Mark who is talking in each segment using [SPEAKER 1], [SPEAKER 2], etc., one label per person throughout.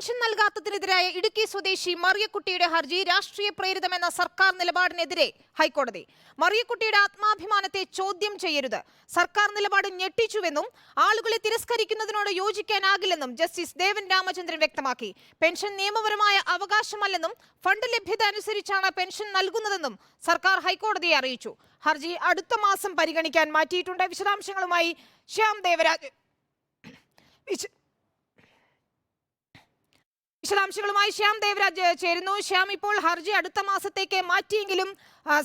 [SPEAKER 1] Pension നൽകാത്തതിനെതിരായ Idukki സ്വദേശി മറിയക്കുട്ടിയുടെ ഹർജി രാഷ്ട്രീയ പ്രേരിതമെന്ന സർക്കാർ നിലപാടിനെതിരെ ഹൈക്കോടതി. മറിയക്കുട്ടിയുടെ ആത്മാഭിമാനത്തെ ചോദ്യം ചെയ്യരുത്. സർക്കാർ നിലപാട് ഞെട്ടിച്ചുവെന്നും ആളുകളെ തിരസ്കരിക്കുന്നതിനോട് യോജിക്കാനാകില്ലെന്നും ജസ്റ്റിസ് ദേവൻ രാമചന്ദ്രൻ വ്യക്തമാക്കി. പെൻഷൻ നിയമപരമായ അവകാശമല്ലെന്നും ഫണ്ട് ലഭ്യത അനുസരിച്ചാണ് പെൻഷൻ നൽകുന്നതെന്നും സർക്കാർ ഹൈക്കോടതിയെ അറിയിച്ചു. ഹർജി അടുത്ത മാസം പരിഗണിക്കാൻ മാറ്റിയിട്ടുണ്ട്. വിശദാംശങ്ങളുമായി ശ്യാം ദേവരാജ്. വിശദാംശങ്ങളുമായി ശ്യാം ദേവരാജ് ചേരുന്നു. ശ്യാം ഇപ്പോൾ ഹർജി അടുത്ത മാസത്തേക്ക് മാറ്റിയെങ്കിലും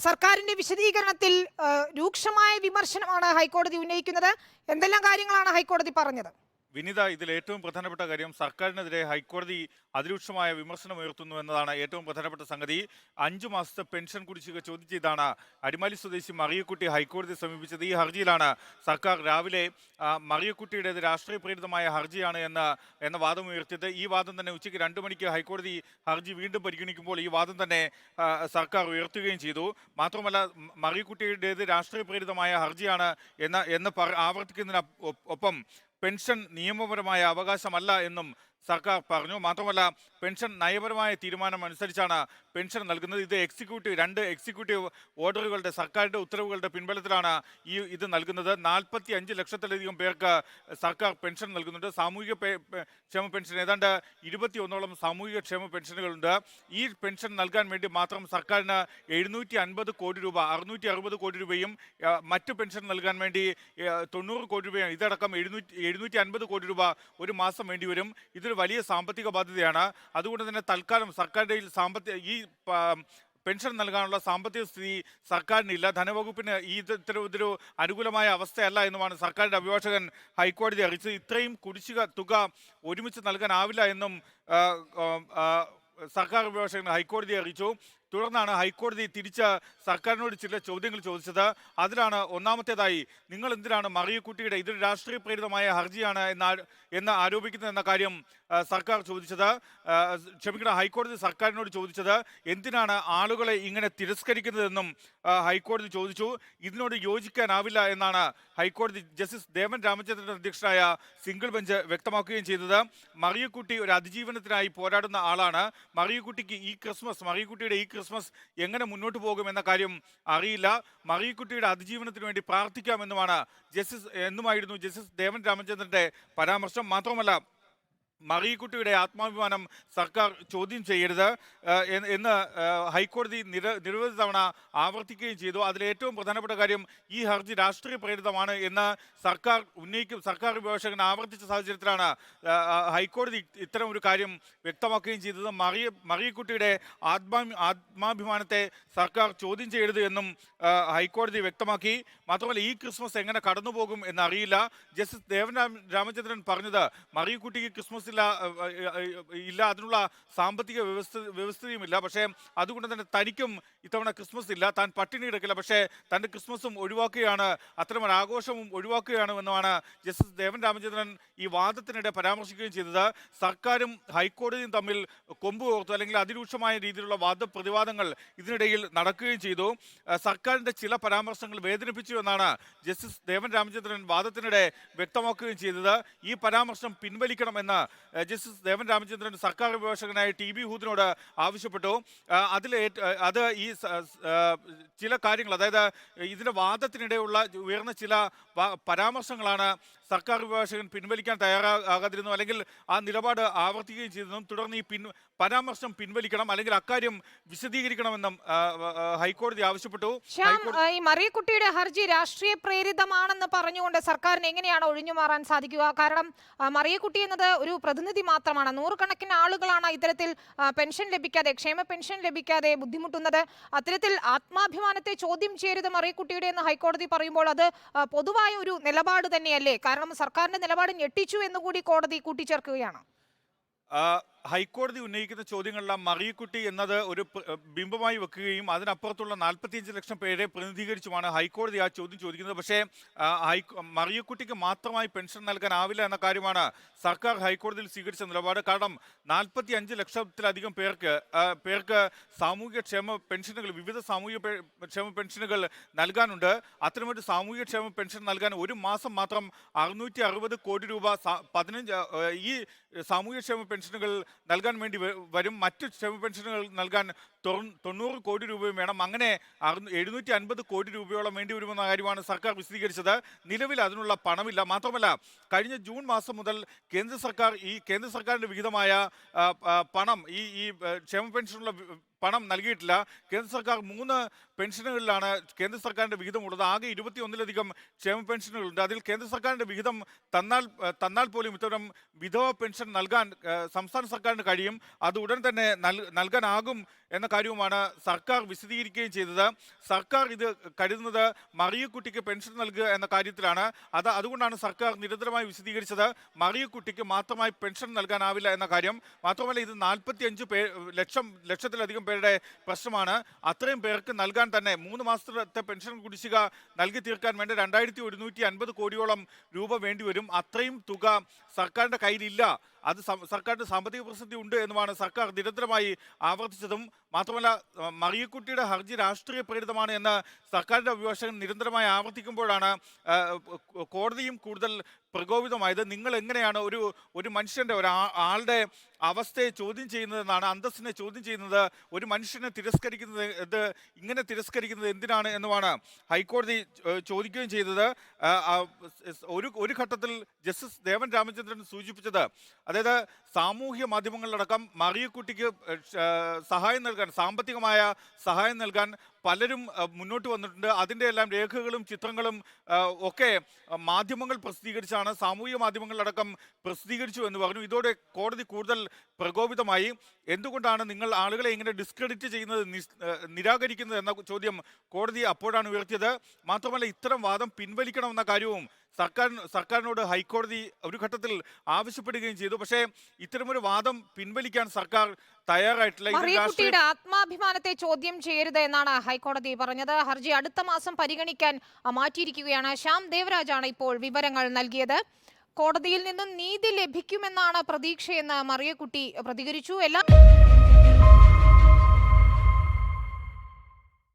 [SPEAKER 1] സർക്കാരിന്റെ വിശദീകരണത്തിൽ രൂക്ഷമായ വിമർശനമാണ് ഹൈക്കോടതി ഉന്നയിക്കുന്നത്. എന്തെല്ലാം കാര്യങ്ങളാണ് ഹൈക്കോടതി പറഞ്ഞത്?
[SPEAKER 2] വിനിത ഇതിൽ ഏറ്റവും പ്രധാനപ്പെട്ട കാര്യം സർക്കാരിനെതിരെ ഹൈക്കോടതി അതിരൂക്ഷമായ വിമർശനം ഉയർത്തുന്നു എന്നതാണ് ഏറ്റവും പ്രധാനപ്പെട്ട സംഗതി. അഞ്ചു മാസത്തെ പെൻഷൻ കുടിശ്ശിക ചോദ്യം ചെയ്താണ് അടിമാലി സ്വദേശി മറിയക്കുട്ടി ഹൈക്കോടതിയെ സമീപിച്ചത്. ഈ ഹർജിയിലാണ് സർക്കാർ രാവിലെ മറിയക്കുട്ടിയുടേത് രാഷ്ട്രീയ പ്രേരിതമായ ഹർജിയാണ് എന്ന് എന്ന വാദം ഉയർത്തിയത്. ഈ വാദം തന്നെ ഉച്ചയ്ക്ക് രണ്ടു മണിക്ക് ഹൈക്കോടതി ഹർജി വീണ്ടും പരിഗണിക്കുമ്പോൾ ഈ വാദം തന്നെ സർക്കാർ ഉയർത്തുകയും ചെയ്തു. മാത്രമല്ല മറിയക്കുട്ടിയുടേത് രാഷ്ട്രീയ പ്രേരിതമായ ഹർജിയാണ് എന്ന എന്ന് ആവർത്തിക്കുന്നതിന് ഒപ്പം പെൻഷൻ നിയമപരമായ അവകാശമല്ല എന്നും സർക്കാർ പറഞ്ഞു. മാത്രമല്ല പെൻഷൻ നയപരമായ തീരുമാനം അനുസരിച്ചാണ് പെൻഷൻ നൽകുന്നത്. ഇത് എക്സിക്യൂട്ടീവ് രണ്ട് എക്സിക്യൂട്ടീവ് ഓർഡറുകളുടെ സർക്കാരിന്റെ ഉത്തരവുകളുടെ പിൻബലത്തിലാണ് ഈ ഇത് നൽകുന്നത്. നാൽപ്പത്തി അഞ്ച് ലക്ഷത്തിലധികം പേർക്ക് സർക്കാർ പെൻഷൻ നൽകുന്നുണ്ട്. സാമൂഹിക ക്ഷേമ പെൻഷൻ ഏതാണ്ട് ഇരുപത്തി ഒന്നോളം സാമൂഹിക ക്ഷേമ പെൻഷനുകളുണ്ട്. ഈ പെൻഷൻ നൽകാൻ വേണ്ടി മാത്രം സർക്കാരിന് എഴുന്നൂറ്റി അൻപത് കോടി രൂപ അറുന്നൂറ്റി അറുപത് കോടി രൂപയും മറ്റ് പെൻഷൻ നൽകാൻ വേണ്ടി തൊണ്ണൂറ് കോടി രൂപയും ഇതടക്കം എഴുന്നൂറ്റി എഴുന്നൂറ്റി അൻപത് കോടി രൂപ ഒരു മാസം വേണ്ടി വരും. ഇതൊരു വലിയ സാമ്പത്തിക ബാധ്യതയാണ്. അതുകൊണ്ട് തന്നെ തൽക്കാലം സർക്കാരിന്റെ സാമ്പത്തിക ഈ പെൻഷൻ നൽകാനുള്ള സാമ്പത്തിക സ്ഥിതി സർക്കാരിനില്ല. ധനവകുപ്പിന് ഈ ഇത്തരത്തിലൊരു അനുകൂലമായ അവസ്ഥയല്ല എന്നുമാണ് സർക്കാരിന്റെ അഭിഭാഷകൻ ഹൈക്കോടതി അറിയിച്ചത്. ഇത്രയും കുടിശ്ശിക തുക ഒരുമിച്ച് നൽകാനാവില്ല എന്നും സർക്കാർ അഭിഭാഷകൻ ഹൈക്കോടതിയെ അറിയിച്ചു. തുടർന്നാണ് ഹൈക്കോടതി തിരിച്ച സർക്കാരിനോട് ചില ചോദ്യങ്ങൾ ചോദിച്ചത്. അതിലാണ് ഒന്നാമത്തേതായി നിങ്ങൾ എന്തിനാണ് മറിയക്കുട്ടിയുടെ ഇതൊരു രാഷ്ട്രീയ പ്രേരിതമായ ഹർജിയാണ് എന്ന എന്ന് ആരോപിക്കുന്നത് എന്ന കാര്യം സർക്കാർ ചോദിച്ചത്. ക്ഷമിക്കണം ഹൈക്കോടതി സർക്കാരിനോട് ചോദിച്ചത് എന്തിനാണ് ആളുകളെ ഇങ്ങനെ തിരസ്കരിക്കുന്നതെന്നും ഹൈക്കോടതി ചോദിച്ചു. ഇതിനോട് യോജിക്കാനാവില്ല എന്നാണ് ഹൈക്കോടതി ജസ്റ്റിസ് ദേവൻ രാമചന്ദ്രൻ അധ്യക്ഷനായ സിംഗിൾ ബെഞ്ച് വ്യക്തമാക്കുകയും ചെയ്തത്. മറിയക്കുട്ടി ഒരു അതിജീവനത്തിനായി പോരാടുന്ന ആളാണ്. മറിയക്കുട്ടിക്ക് ഈ ക്രിസ്മസ് മറിയക്കുട്ടിയുടെ ഈ ക്രിസ്മസ് എങ്ങനെ മുന്നോട്ട് പോകുമെന്ന കാര്യം അറിയില്ല. മറിയക്കുട്ടിയുടെ അതിജീവനത്തിന് വേണ്ടി പ്രാർത്ഥിക്കാമെന്നുമാണ് ജസ്റ്റിസ് എന്നുമായിരുന്നു ജസ്റ്റിസ് ദേവൻ രാമചന്ദ്രന്റെ പരാമർശം. മാത്രമല്ല മറിയക്കുട്ടിയുടെ ആത്മാഭിമാനം സർക്കാർ ചോദ്യം ചെയ്യരുത്. എന്ന് ഹൈക്കോടതി നിര നിരവധി തവണ ആവർത്തിക്കുകയും ചെയ്തു. അതിലേറ്റവും പ്രധാനപ്പെട്ട കാര്യം ഈ ഹർജി രാഷ്ട്രീയ പ്രേരിതമാണ് എന്ന് സർക്കാർ ഉന്നയിക്കും സർക്കാർ അഭിഭാഷകൻ ആവർത്തിച്ച സാഹചര്യത്തിലാണ് ഹൈക്കോടതി ഇത്തരം ഒരു കാര്യം വ്യക്തമാക്കുകയും ചെയ്തത്. മറിയ മറിയക്കുട്ടിയുടെ ആത്മാ ആത്മാഭിമാനത്തെ സർക്കാർ ചോദ്യം ചെയ്യരുത് എന്നും ഹൈക്കോടതി വ്യക്തമാക്കി. മാത്രമല്ല ഈ ക്രിസ്മസ് എങ്ങനെ കടന്നുപോകും എന്നറിയില്ല. ജസ്റ്റിസ് ദേവൻ രാമചന്ദ്രൻ പറഞ്ഞത് മറിയക്കുട്ടിക്ക് ക്രിസ്മസ് ഇല്ല ഇല്ല അതിനുള്ള സാമ്പത്തിക വ്യവസ്ഥ വ്യവസ്ഥയുമില്ല പക്ഷേ അതുകൊണ്ട് തന്നെ തനിക്കും ഇത്തവണ ക്രിസ്മസ് ഇല്ല. താൻ പട്ടിണി എടുക്കില്ല പക്ഷേ തന്റെ ക്രിസ്മസും ഒഴിവാക്കുകയാണ്. അത്തരം ഒരു ആഘോഷവും ഒഴിവാക്കുകയാണ് എന്നുമാണ് ജസ്റ്റിസ് ദേവൻ രാമചന്ദ്രൻ ഈ വാദത്തിനിടെ പരാമർശിക്കുകയും ചെയ്തത്. സർക്കാരും ഹൈക്കോടതിയും തമ്മിൽ കൊമ്പ് കോർത്തു അല്ലെങ്കിൽ അതിരൂക്ഷമായ രീതിയിലുള്ള വാദപ്രതിവാദങ്ങൾ ഇതിനിടയിൽ നടക്കുകയും ചെയ്തു. സർക്കാരിന്റെ ചില പരാമർശങ്ങൾ വേദനിപ്പിച്ചു എന്നാണ് ജസ്റ്റിസ് ദേവൻ രാമചന്ദ്രൻ വാദത്തിനിടെ വ്യക്തമാക്കുകയും ചെയ്തത്. ഈ പരാമർശം പിൻവലിക്കണമെന്ന് ജസ്റ്റിസ് ദേവൻ രാമചന്ദ്രൻ സർക്കാർ അഭിഭാഷകനായ ടി ബി ഹൂദിനോട് ആവശ്യപ്പെട്ടു. അതിൽ അത് ഈ ചില കാര്യങ്ങൾ അതായത് ഇതിന്റെ വാദത്തിനിടെയുള്ള ഉയർന്ന ചില പരാമർശങ്ങളാണ് സർക്കാർ അഭിഭാഷകൻ പിൻവലിക്കാൻ തയ്യാറാകാതിരുന്നു അല്ലെങ്കിൽ ആ നിലപാട് ആവർത്തിക്കുകയും ചെയ്തതും തുടർന്ന് ഈ പിൻ പരാമർശം പിൻവലിക്കണം അല്ലെങ്കിൽ അക്കാര്യം വിശദീകരിക്കണമെന്നും ഹൈക്കോടതി ആവശ്യപ്പെട്ടു.
[SPEAKER 1] ഈ മറിയക്കുട്ടിയുടെ ഹർജി രാഷ്ട്രീയ പ്രേരിതമാണെന്ന് പറഞ്ഞുകൊണ്ട് സർക്കാരിന് എങ്ങനെയാണ് ഒഴിഞ്ഞു മാറാൻ സാധിക്കുക? കാരണം മറിയക്കുട്ടി എന്നത് ഒരു പ്രതിനിധി മാത്രമാണ്. നൂറുകണക്കിന് ആളുകളാണ് ഇത്തരത്തിൽ പെൻഷൻ ലഭിക്കാതെ ക്ഷേമ പെൻഷൻ ലഭിക്കാതെ ബുദ്ധിമുട്ടുന്നത്. അത്തരത്തിൽ ആത്മാഭിമാനത്തെ ചോദ്യം ചെയ്യരുത് മറിയക്കുട്ടിയുടെ എന്ന് ഹൈക്കോടതി പറയുമ്പോൾ അത് പൊതുവായ ഒരു നിലപാട് തന്നെയല്ലേ? കാരണം സർക്കാരിന്റെ നിലപാട് ഞെട്ടിച്ചു എന്നുകൂടി കോടതി കൂട്ടിച്ചേർക്കുകയാണ്.
[SPEAKER 2] ഹൈക്കോടതി ഉന്നയിക്കുന്ന ചോദ്യങ്ങളെല്ലാം മറിയക്കുട്ടി എന്നത് ഒരു ബിംബമായി വെക്കുകയും അതിനപ്പുറത്തുള്ള നാൽപ്പത്തിയഞ്ച് ലക്ഷം പേരെ പ്രതിനിധീകരിച്ചുമാണ് ഹൈക്കോടതി ആ ചോദ്യം ചോദിക്കുന്നത്. പക്ഷേ മറിയക്കുട്ടിക്ക് മാത്രമായി പെൻഷൻ നൽകാനാവില്ല എന്ന കാര്യമാണ് സർക്കാർ ഹൈക്കോടതിയിൽ സ്വീകരിച്ച നിലപാട്. കാരണം നാൽപ്പത്തി അഞ്ച് ലക്ഷത്തിലധികം പേർക്ക് പേർക്ക് സാമൂഹിക ക്ഷേമ പെൻഷനുകൾ വിവിധ സാമൂഹ്യ ക്ഷേമ പെൻഷനുകൾ നൽകാനുണ്ട്. അത്തരമൊരു സാമൂഹിക ക്ഷേമ പെൻഷൻ നൽകാൻ ഒരു മാസം മാത്രം അറുന്നൂറ്റി അറുപത് കോടി രൂപ പതിനഞ്ച് ഈ സാമൂഹ്യക്ഷേമ പെൻഷനുകൾ നൽകാൻ വേണ്ടി വരും. മറ്റു ക്ഷേമ പെൻഷനുകൾ നൽകാൻ തൊണ്ണൂ- തൊണ്ണൂറ് കോടി രൂപയും വേണം. അങ്ങനെ എഴുന്നൂറ്റി അൻപത് കോടി രൂപയോളം വേണ്ടി വരുമെന്ന കാര്യമാണ് സർക്കാർ വിശദീകരിച്ചത്. നിലവിൽ അതിനുള്ള പണമില്ല. മാത്രമല്ല കഴിഞ്ഞ ജൂൺ മാസം മുതൽ കേന്ദ്ര സർക്കാർ ഈ കേന്ദ്ര സർക്കാരിന്റെ വിഹിതമായ പണം ഈ ഈ ക്ഷേമ പെൻഷനുള്ള പണം നൽകിയിട്ടില്ല. കേന്ദ്ര സർക്കാർ മൂന്ന് പെൻഷനുകളിലാണ് കേന്ദ്ര സർക്കാരിന്റെ വിഹിതം ഉള്ളത് ആകെ ഇരുപത്തി ഒന്നിലധികം ക്ഷേമ പെൻഷനുകളുണ്ട്. അതിൽ കേന്ദ്ര സർക്കാരിന്റെ വിഹിതം തന്നാൽ തന്നാൽ പോലും ഇത്തരം വിധവ പെൻഷൻ നൽകാൻ സംസ്ഥാന സംസ്ഥാന സർക്കാരിന് കഴിയും. അത് ഉടൻ തന്നെ നൽ- നൽകാനാകും എന്ന കാര്യവുമാണ് സർക്കാർ വിശദീകരിക്കുകയും ചെയ്തത്. സർക്കാർ ഇത് കരുതുന്നത് മറിയക്കുട്ടിക്ക് പെൻഷൻ നൽകുക എന്ന കാര്യത്തിലാണ്. അത് അതുകൊണ്ടാണ് സർക്കാർ നിരന്തരമായി വിശദീകരിച്ചത്. മറിയക്കുട്ടിക്ക് മാത്രമായി പെൻഷൻ നൽകാനാവില്ല എന്ന കാര്യം. മാത്രമല്ല ഇത് നാൽപ്പത്തി അഞ്ച് പേ ലക്ഷം ലക്ഷത്തിലധികം പേരുടെ പ്രശ്നമാണ്. അത്രയും പേർക്ക് നൽകാൻ തന്നെ മൂന്ന് മാസത്തെ പെൻഷൻ കുടിശ്ശിക നൽകി തീർക്കാൻ വേണ്ടി രണ്ടായിരത്തി ഒരുന്നൂറ്റി അൻപത് കോടിയോളം രൂപ വേണ്ടിവരും. അത്രയും തുക സർക്കാരിന്റെ കയ്യിലില്ല. അത് സർക്കാരിന്റെ സാമ്പത്തിക പ്രതിസന്ധി ഉണ്ട് എന്നുമാണ് സർക്കാർ നിരന്തരമായി ആവർത്തിച്ചതും മാത്രമല്ല മറിയക്കുട്ടിയുടെ ഹർജി രാഷ്ട്രീയ പ്രേരിതമാണ് എന്ന് സർക്കാരിന്റെ അഭിഭാഷകൻ നിരന്തരമായി ആവർത്തിക്കുമ്പോഴാണ് കോടതിയും കൂടുതൽ പ്രകോപിതമായത്? നിങ്ങൾ എങ്ങനെയാണ് ഒരു ഒരു മനുഷ്യന്റെ ഒരു ആളുടെ അവസ്ഥയെ ചോദ്യം ചെയ്യുന്നതെന്നാണ് അന്തസ്സിനെ ചോദ്യം ചെയ്യുന്നത് ഒരു മനുഷ്യനെ തിരസ്കരിക്കുന്നത് ഇത് ഇങ്ങനെ തിരസ്കരിക്കുന്നത് എന്തിനാണ് എന്നുമാണ് ഹൈക്കോടതി ചോദിക്കുകയും ചെയ്തത്. ഒരു ഒരു ഘട്ടത്തിൽ ജസ്റ്റിസ് ദേവൻ രാമചന്ദ്രൻ സൂചിപ്പിച്ചത് അതായത് സാമൂഹ്യ മാധ്യമങ്ങളിലടക്കം മറിയക്കുട്ടിക്ക് സഹായം നൽകാൻ സാമ്പത്തികമായ സഹായം നൽകാൻ പലരും മുന്നോട്ട് വന്നിട്ടുണ്ട്. അതിന്റെ എല്ലാം രേഖകളും ചിത്രങ്ങളും ഒക്കെ മാധ്യമങ്ങൾ പ്രസിദ്ധീകരിച്ചാണ് സാമൂഹിക മാധ്യമങ്ങളിലടക്കം പ്രസിദ്ധീകരിച്ചു എന്ന് പറഞ്ഞു. ഇതോടെ കോടതി കൂടുതൽ പ്രകോപിതമായി. എന്തുകൊണ്ടാണ് നിങ്ങൾ ആളുകളെ ഇങ്ങനെ ഡിസ്ക്രെഡിറ്റ് ചെയ്യുന്നത് നിരാകരിക്കുന്നത് എന്ന ചോദ്യം കോടതി അപ്പോഴാണ് ഉയർത്തിയത്. മാത്രമല്ല ഇത്തരം വാദം പിൻവലിക്കണമെന്ന കാര്യവും സർക്കാർ സർക്കാരിനോട് ഹൈക്കോടതി ഒരു ഘട്ടത്തിൽ ആവശ്യപ്പെടുകയും ചെയ്തു. പക്ഷേ ഇത്തരമൊരു വാദം പിൻവലിക്കാൻ സർക്കാർ തയ്യാറായിട്ടില്ല.
[SPEAKER 1] ആത്മാഭിമാനത്തെ ചോദ്യം ചെയ്യരുത് എന്നാണ് ഹൈക്കോടതി പറഞ്ഞത്. ഹർജി അടുത്ത മാസം പരിഗണിക്കാൻ മാറ്റിയിരിക്കുകയാണ്. ശ്യാം ദേവരാജാണ് ഇപ്പോൾ വിവരങ്ങൾ നൽകിയത്. കോടതിയിൽ നിന്നും നീതി ലഭിക്കുമെന്നാണ് പ്രതീക്ഷയെന്ന് മറിയക്കുട്ടി പ്രതികരിച്ചു. എല്ലാ